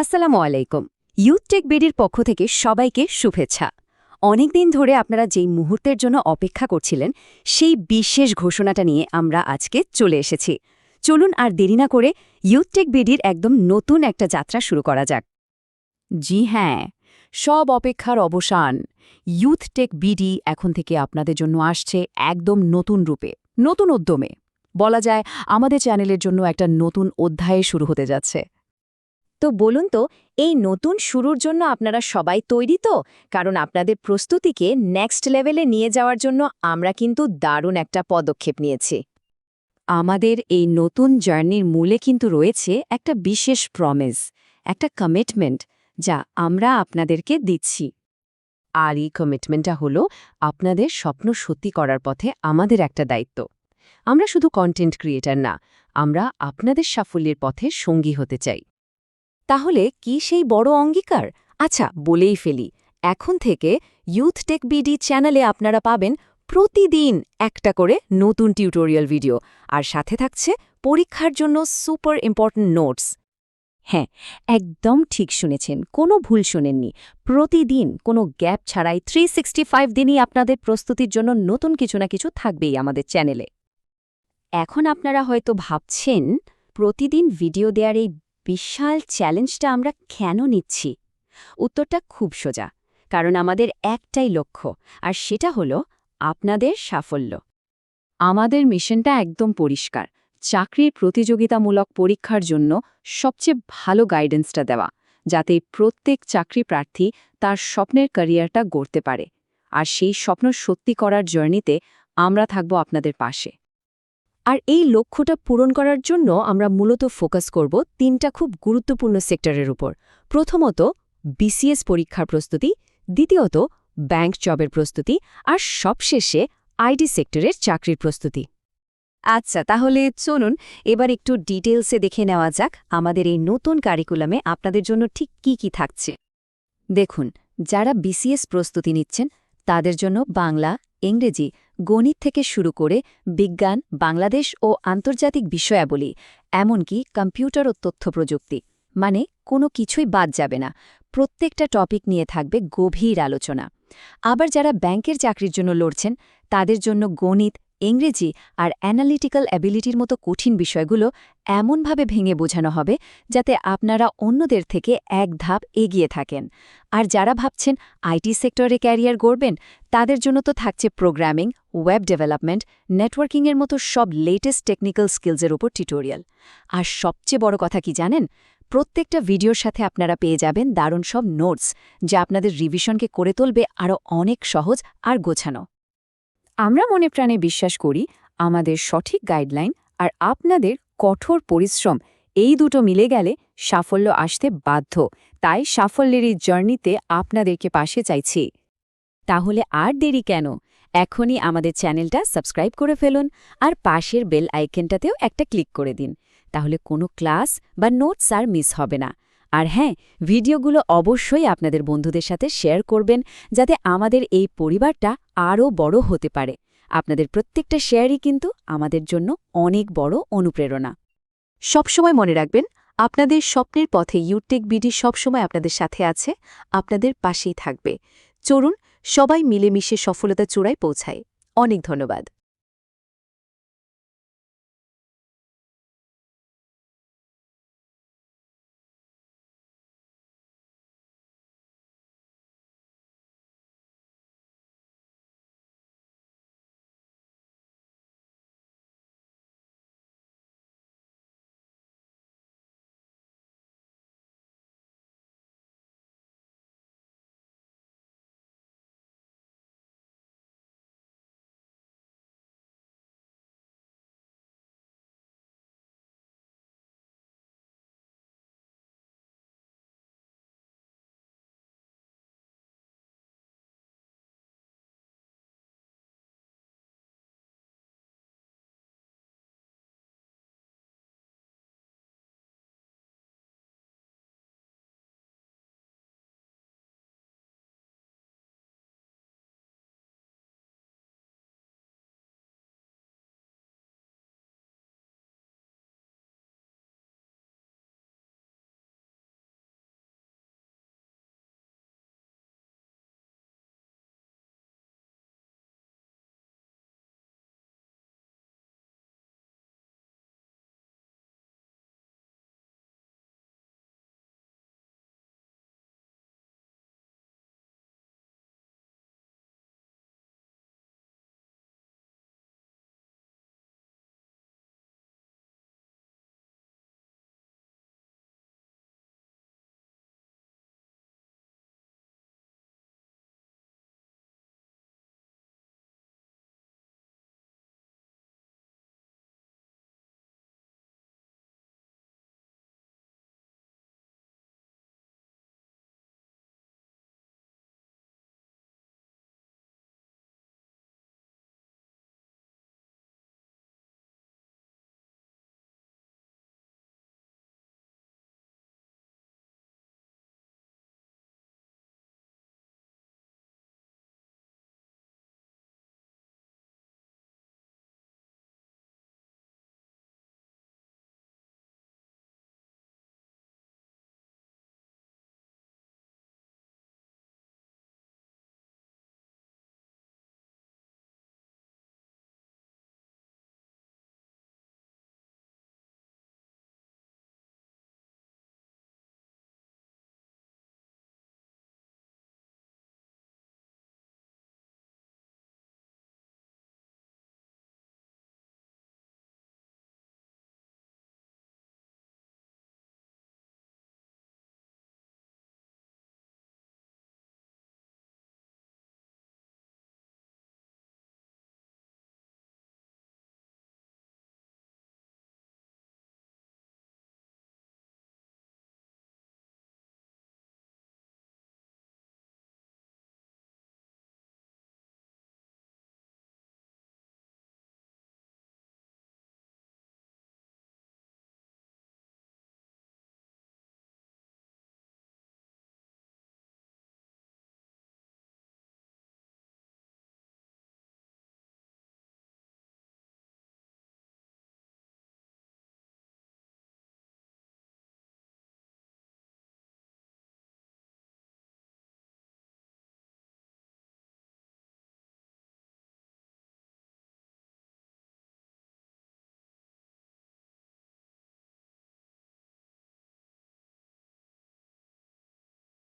আসসালামু আলাইকুম। Youth take বিডির পক্ষ থেকে সবাইকে শুভেচ্ছা। অনেকদিন ধরে আপনারা যেই মুহূর্তের জন্য অপেক্ষা করছিলেন, সেই বিশেষ ঘোষণাটা নিয়ে আমরা আজকে চলে এসেছি। চলুন আর দেরি না করে ইউথ টেক বিডির একদম নতুন একটা যাত্রা শুরু করা যাক। জি হ্যাঁ সব অপেক্ষার অবসান। ইউথ টেক বিডি এখন থেকে আপনাদের জন্য আসছে একদম নতুন রূপে, নতুন উদ্যমে। বলা যায় আমাদের চ্যানেলের জন্য একটা নতুন অধ্যায়ে শুরু হতে যাচ্ছে। তো বলুন তো, এই নতুন শুরুর জন্য আপনারা সবাই তৈরি তো? কারণ আপনাদের প্রস্তুতিকে নেক্সট লেভেলে নিয়ে যাওয়ার জন্য আমরা কিন্তু দারুণ একটা পদক্ষেপ নিয়েছি। আমাদের এই নতুন জার্নির মূলে কিন্তু রয়েছে একটা বিশেষ প্রমিস একটা কমিটমেন্ট যা আমরা আপনাদেরকে দিচ্ছি। আর এই কমিটমেন্টটা হলো আপনাদের স্বপ্ন সত্যি করার পথে আমাদের একটা দায়িত্ব। আমরা শুধু কন্টেন্ট ক্রিয়েটার না, আমরা আপনাদের সাফল্যের পথে সঙ্গী হতে চাই। তাহলে কি সেই বড় অঙ্গীকার? আচ্ছা বলেই ফেলি। এখন থেকে ইউথ টেক বিডি চ্যানেলে আপনারা পাবেন প্রতিদিন একটা করে নতুন টিউটোরিয়াল ভিডিও আর সাথে থাকছে পরীক্ষার জন্য সুপার ইম্পর্ট্যান্ট নোটস হ্যাঁ একদম ঠিক শুনেছেন, কোনো ভুল শোনেননি। প্রতিদিন কোনো গ্যাপ ছাড়াই থ্রি সিক্সটি ফাইভ দিনই আপনাদের প্রস্তুতির জন্য নতুন কিছু না কিছু থাকবেই আমাদের চ্যানেলে এখন আপনারা হয়তো ভাবছেন, প্রতিদিন ভিডিও দেওয়ার এই বিশাল চ্যালেঞ্জটা আমরা কেন নিচ্ছি? উত্তরটা খুব সোজা, কারণ আমাদের একটাই লক্ষ্য, আর সেটা হলো আপনাদের সাফল্য। আমাদের মিশনটা একদম পরিষ্কার, চাকরির প্রতিযোগিতামূলক পরীক্ষার জন্য সবচেয়ে ভালো গাইডেন্সটা দেওয়া, যাতে প্রত্যেক চাকরি প্রার্থী তার স্বপ্নের ক্যারিয়ারটা গড়তে পারে। আর সেই স্বপ্ন সত্যি করার জার্নিতে আমরা থাকব আপনাদের পাশে। আর এই লক্ষ্যটা পূরণ করার জন্য আমরা মূলত ফোকাস করব তিনটা খুব গুরুত্বপূর্ণ সেক্টরের উপর। প্রথমত, বিসিএস পরীক্ষার প্রস্তুতি, দ্বিতীয়ত, ব্যাংক জবের প্রস্তুতি, আর সবশেষে আইটি সেক্টরের চাকরির প্রস্তুতি। আচ্ছা তাহলে চলুন এবার একটু ডিটেলসে দেখে নেওয়া যাক আমাদের এই নতুন কারিকুলামে আপনাদের জন্য ঠিক কি কি থাকছে। দেখুন, যারা বিসিএস প্রস্তুতি নিচ্ছেন, তাদের জন্য বাংলা ইংরেজি গণিত থেকে শুরু করে বিজ্ঞান, বাংলাদেশ ও আন্তর্জাতিক বিষয়াবলী, এমনকি কম্পিউটার ও তথ্য প্রযুক্তি। মানে কোনো কিছুই বাদ যাবে না। প্রত্যেকটা টপিক নিয়ে থাকবে গভীর আলোচনা। আবার যারা ব্যাংকের চাকরির জন্য লড়ছেন, তাদের জন্য গণিত ইংরেজি আর অ্যানালিটিক্যাল অ্যাবিলিটির মতো কঠিন বিষয়গুলো এমনভাবে ভেঙে বোঝানো হবে যাতে আপনারা অন্যদের থেকে এক ধাপ এগিয়ে থাকেন। আর যারা ভাবছেন আইটি সেক্টরে ক্যারিয়ার গড়বেন, তাদের জন্য তো থাকছে প্রোগ্রামিং, ওয়েব ডেভেলপমেন্ট, নেটওয়ার্কিংয়ের মতো সব লেটেস্ট টেকনিক্যাল স্কিলসের উপর টিউটোরিয়াল। আর সবচেয়ে বড় কথা কি জানেন? প্রত্যেকটা ভিডিওর সাথে আপনারা পেয়ে যাবেন দারুণ সব নোটস যা আপনাদের রিভিশনকে করে তুলবে আরও অনেক সহজ আর গোছানো। আমরা মনে প্রাণে বিশ্বাস করি আমাদের সঠিক গাইডলাইন আর আপনাদের কঠোর পরিশ্রম এই দুটো মিলে গেলে সাফল্য আসতে বাধ্য। তাই সাফল্যের এই জার্নিতে আপনাদেরকে পাশে চাইছি। তাহলে আর দেরি কেন? এখনই আমাদের চ্যানেলটা সাবস্ক্রাইব করে ফেলুন আর পাশের বেল আইকনটাতেও একটা ক্লিক করে দিন। তাহলে কোনো ক্লাস বা নোটস আর মিস হবে না। আর হ্যাঁ ভিডিওগুলো অবশ্যই আপনাদের বন্ধুদের সাথে শেয়ার করবেন যাতে আমাদের এই পরিবারটা আরও বড় হতে পারে। আপনাদের প্রত্যেকটা শেয়ারই কিন্তু আমাদের জন্য অনেক বড় অনুপ্রেরণা। সবসময় মনে রাখবেন, আপনাদের স্বপ্নের পথে ইউটেক বিডি সবসময় আপনাদের সাথে আছে, আপনাদের পাশেই থাকবে। চলুন, সবাই মিলেমিশে সফলতা চূড়ায় পৌঁছায়। অনেক ধন্যবাদ।